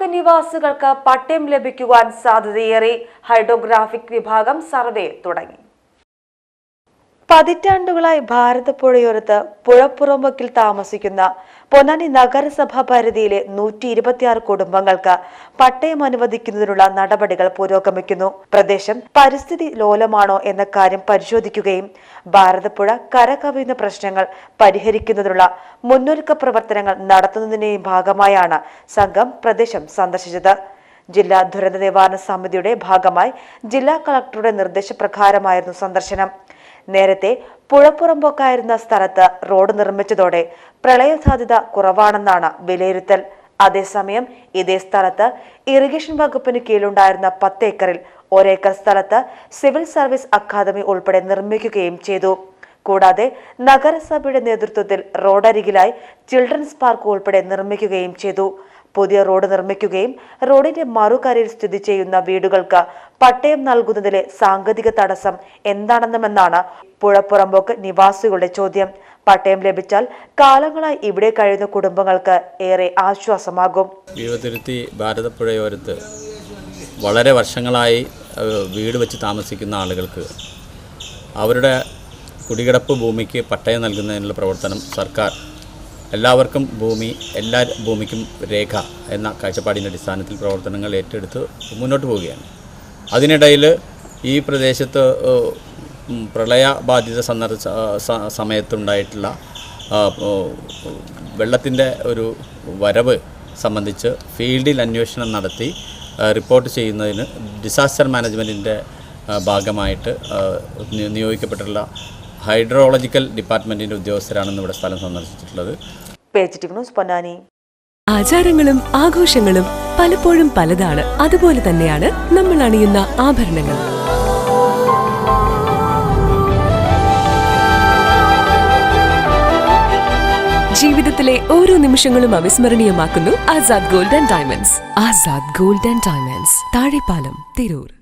പുഴപ്പുറമ്പോക്ക് നിവാസികൾക്ക് പട്ടയം ലഭിക്കുവാൻ സാധ്യതയേറെ ഹൈഡ്രോഗ്രാഫിക് വിഭാഗം സർവേ തുടങ്ങി. പതിറ്റാണ്ടുകളായി ഭാരതപ്പുഴയോരത്ത് പുഴപ്പുറമ്പക്കിൽ താമസിക്കുന്ന പൊന്നാനി നഗരസഭാ പരിധിയിലെ നൂറ്റി ഇരുപത്തിയാറ് കുടുംബങ്ങൾക്ക് പട്ടയം അനുവദിക്കുന്നതിനുള്ള നടപടികൾ പുരോഗമിക്കുന്നു. പ്രദേശം പരിസ്ഥിതി ലോലമാണോ എന്ന കാര്യം പരിശോധിക്കുകയും ഭാരതപ്പുഴ കരകവിയുന്ന പ്രശ്നങ്ങൾ പരിഹരിക്കുന്നതിനുള്ള മുന്നൊരുക്ക പ്രവർത്തനങ്ങൾ നടത്തുന്നതിന്റെയും ഭാഗമായാണ് സംഘം പ്രദേശം സന്ദർശിച്ചത്. ജില്ലാ ദുരന്ത നിവാരണ സമിതിയുടെ ഭാഗമായി ജില്ലാ കളക്ടറുടെ നിർദ്ദേശപ്രകാരമായിരുന്നു സന്ദർശനം. നേരത്തെ പുഴപ്പുറമ്പൊക്കായിരുന്ന സ്ഥലത്ത് റോഡ് നിർമ്മിച്ചതോടെ പ്രളയ സാധ്യത കുറവാണെന്നാണ് വിലയിരുത്തൽ. അതേസമയം ഇതേ സ്ഥലത്ത് ഇറിഗേഷൻ വകുപ്പിന് കീഴിലുണ്ടായിരുന്ന പത്ത് ഏക്കറിൽ ഒരേക്കർ സ്ഥലത്ത് സിവിൽ സർവീസ് അക്കാദമി ഉൾപ്പെടെ നിർമ്മിക്കുകയും ചെയ്തു. കൂടാതെ നഗരസഭയുടെ നേതൃത്വത്തിൽ റോഡരികിലായി ചിൽഡ്രൻസ് പാർക്ക് ഉൾപ്പെടെ നിർമ്മിക്കുകയും ചെയ്തു. പുതിയ റോഡ് നിർമ്മിക്കുകയും റോഡിന്റെ മറുകരയിൽ സ്ഥിതി ചെയ്യുന്ന വീടുകൾക്ക് പട്ടയം നൽകുന്നതിലെ സാങ്കേതിക തടസ്സം എന്താണെന്നുമെന്നാണ് പുഴപ്പുറമ്പോക്ക് നിവാസികളുടെ ചോദ്യം. പട്ടയം ലഭിച്ചാൽ കാലങ്ങളായി ഇവിടെ കഴിയുന്ന കുടുംബങ്ങൾക്ക് ഏറെ ആശ്വാസമാകും. ജീവിതത്തിരുത്തി ഭാരതപ്പുഴയോരത്ത് വളരെ വർഷങ്ങളായി വീട് വെച്ച് താമസിക്കുന്ന ആളുകൾക്ക് അവരുടെ കുടികിടപ്പ് ഭൂമിക്ക് പട്ടയം നൽകുന്നതിനുള്ള പ്രവർത്തനം സർക്കാർ എല്ലാവർക്കും ഭൂമി എല്ലാ ഭൂമിക്കും രേഖ എന്ന കാഴ്ചപ്പാടിന്റെ അടിസ്ഥാനത്തിൽ പ്രവർത്തനങ്ങൾ ഏറ്റെടുത്ത് മുന്നോട്ട് പോവുകയാണ്. അതിനിടയിൽ ഈ പ്രദേശത്ത് പ്രളയ ബാധിത സന്ദർശ സമയത്തുണ്ടായിട്ടുള്ള വെള്ളത്തിന്റെ ഒരു വരവ് സംബന്ധിച്ച് ഫീൽഡിൽ അന്വേഷണം നടത്തി റിപ്പോർട്ട് ചെയ്യുന്നതിന് ഡിസാസ്റ്റർ മാനേജ്മെന്റിന്റെ ഭാഗമായിട്ട് നിയോഗിക്കപ്പെട്ടിട്ടുള്ള ഹൈഡ്രോളജിക്കൽ ഡിപ്പാർട്ട്മെന്റിന്റെ ഉദ്യോഗസ്ഥരാണെന്ന് ഇവിടെ സ്ഥലം സന്ദർശിച്ചിട്ടുള്ളത്. ആചാരങ്ങളും ആഘോഷങ്ങളും പലപ്പോഴും പലതാണ്. അതുപോലെ തന്നെയാണ് നമ്മൾ അണിയുന്ന ആഭരണങ്ങൾ ജീവിതത്തിലെ ഓരോ നിമിഷങ്ങളും അവിസ്മരണീയമാക്കുന്നു Azad gold and diamonds. Azad gold and diamonds. Thazhepalam Tirur.